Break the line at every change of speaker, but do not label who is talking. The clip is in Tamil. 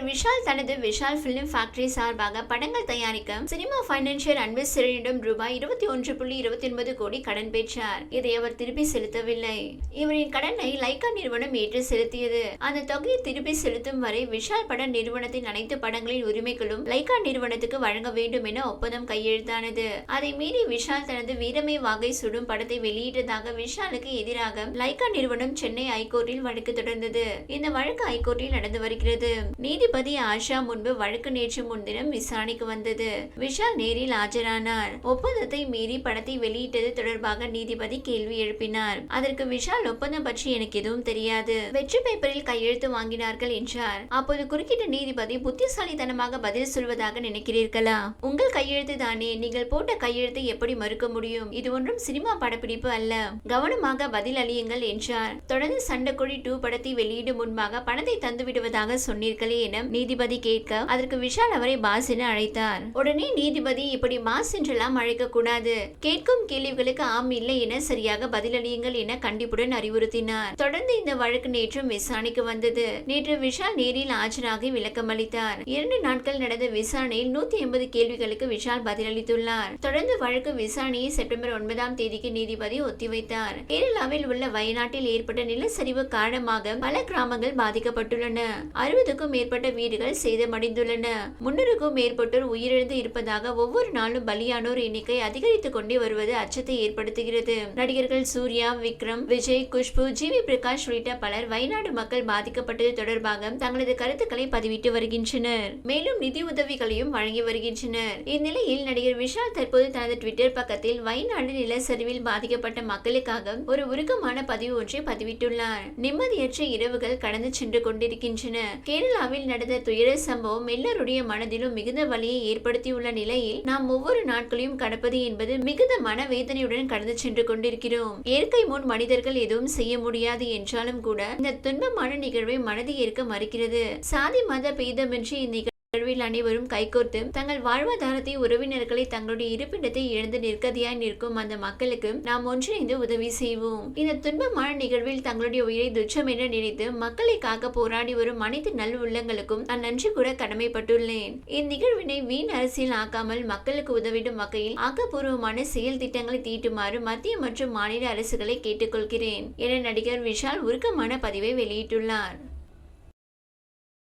நடிகர் விஷால் தனது விஷால் பிலிம் ஃபேக்டரி சார்பாக படங்கள் தயாரிக்க சினிமா பைனான்சியல் அட்வைசரிடம் ரூபாய் இருபத்தி ஒன்று புள்ளி இருபத்தி ஒன்பது கோடி கடன் பெற்றார். இதை அவர் திருப்பி செலுத்தவில்லை. இவரின் கடனை லைகா நிறுவனம் ஏற்று செலுத்தியது. அந்த தொகையை திருப்பி செலுத்தும் வரை விஷால் பட நிறுவனத்தின் அனைத்து படங்களின் உரிமைகளும் லைகா நிறுவனத்துக்கு வழங்க வேண்டும் என ஒப்பந்தம் கையெழுத்தானது. அதை மீறி விஷால் தனது வீரமை வாகை சுடும் படத்தை வெளியிட்டதாக விஷாலுக்கு எதிராக லைகா நிறுவனம் சென்னை ஹைகோர்ட்டில் வழக்கு தொடர்ந்தது. இந்த வழக்கு ஹைகோர்ட்டில் நடந்து வருகிறது. நீதி நீதிபதி ஆஷா முன்பு வழக்கு நேற்று முன்தினம் விசாரணைக்கு வந்தது. விஷால் நேரில் ஆஜரானார். ஒப்பந்தத்தை மீறி படத்தை வெளியிட்டது தொடர்பாக நீதிபதி கேள்வி எழுப்பினார். அதற்கு விஷால் ஒப்பந்தம் பற்றி எனக்கு எதுவும் தெரியாது. வெற்றி பேப்பரில் கையெழுத்து வாங்கினார்கள் என்றார். அப்போது குறுக்கிட்ட நீதிபதி புத்திசாலித்தனமாக பதில் சொல்வதாக நினைக்கிறீர்களா? உங்கள் கையெழுத்து தானே. நீங்கள் போட்ட கையெழுத்தை எப்படி மறுக்க முடியும்? இது ஒன்றும் சினிமா படப்பிடிப்பு அல்ல. கவனமாக பதில் அளியுங்கள் என்றார். தொடர்ந்து சண்டைக்கொடி டூ படத்தை வெளியிடும் முன்பாக பணத்தை தந்துவிடுவதாக சொன்னீர்களே என நீதிபதி கேட்க அதற்கு விஷால் அவரை பாஸ் அழைத்தார். உடனே நீதிபதி இப்படி பாஸ் என்றெல்லாம் அழைக்க கூடாது கேட்கும் கேள்விகளுக்கு ஆம் இல்லை என சரியாக பதிலளியுங்கள் என கண்டிப்புடன் அறிவுறுத்தினார். தொடர்ந்து இந்த வழக்கு நேற்றும் விசாரணைக்கு வந்தது. நேற்று விஷால் நேரில் ஆஜராகி விளக்கம் அளித்தார். இரண்டு நாட்கள் நடந்த விசாரணையில் நூத்தி எண்பது கேள்விகளுக்கு விஷால் பதிலளித்துள்ளார். தொடர்ந்து வழக்கு விசாரணையை செப்டம்பர் ஒன்பதாம் தேதிக்கு நீதிபதி ஒத்திவைத்தார். கேரளாவில் உள்ள வயநாட்டில் ஏற்பட்ட நிலச்சரிவு காரணமாக பல கிராமங்கள் பாதிக்கப்பட்டுள்ளன. அறுபதுக்கும் மேற்பட்ட வீடுகள் சேதமடைந்துள்ளன. முன்னூறுக்கும் மேற்பட்டோர் உயிரிழந்து இருப்பதாக ஒவ்வொரு நாளும் பலியானோர் எண்ணிக்கை அதிகரித்துக் கொண்டே வருவது அச்சத்தை ஏற்படுத்துகிறது. நடிகர்கள் சூர்யா விக்ரம் விஜய் குஷ்பு ஜி வி பிரகாஷ் உள்ளிட்ட பலர் வயநாடு மக்கள் பாதிக்கப்பட்டது தொடர்பாக தங்களது கருத்துக்களை பதிவிட்டு வருகின்றனர். மேலும் நிதி உதவிகளையும் வழங்கி வருகின்றனர். இந்நிலையில் நடிகர் விஷால் தற்போது தனது ட்விட்டர் பக்கத்தில் வயநாடு நிலச்சரிவில் பாதிக்கப்பட்ட மக்களுக்காக ஒரு உருக்கமான பதிவு ஒன்றை பதிவிட்டுள்ளார். நிம்மதியற்ற இரவுகள் கடந்து சென்று கொண்டிருக்கின்றன. கேரளாவில் நடந்த துயர சம்பவம் எல்லாருடைய மனதிலும் மிகுந்த வலியை ஏற்படுத்தியுள்ள நிலையில் நாம் ஒவ்வொரு நாட்களையும் கடப்பது என்பது மிகுந்த மனவேதனையுடன் கடந்து சென்று கொண்டிருக்கிறோம். இயற்கை முன் மனிதர்கள் எதுவும் செய்ய முடியாது என்றாலும் கூட இந்த துன்பமான நிகழ்வை மனதை ஏற்க மறுக்கிறது. சாதி மத பேதமின்றி இந்நிகழ்வு நிகழ்வில் அனைவரும் கைகோர்த்து தங்கள் வாழ்வாதாரத்தை உறவினர்களை தங்களுடைய இருப்பிடத்தை இழந்து நிற்கதியாய் நிற்கும் அந்த மக்களுக்கு நாம் ஒன்றிணைந்து உதவி செய்வோம். இந்த துன்பமான நிகழ்வில் தங்களுடைய உயிரை துச்சம் என நினைத்து மக்களை காக்க போராடி வரும் அனைத்து நல் உள்ளங்களுக்கும் நான் நன்றி கூட கடமைப்பட்டுள்ளேன். இந்நிகழ்வினை வீண் அரசியல் ஆக்காமல் மக்களுக்கு உதவிடும் வகையில் ஆக்கப்பூர்வமான செயல் திட்டங்களை தீட்டுமாறு மத்திய மற்றும் மாநில அரசுகளை கேட்டுக்கொள்கிறேன் என நடிகர் விஷால் உருக்கமான பதிவை வெளியிட்டுள்ளார்.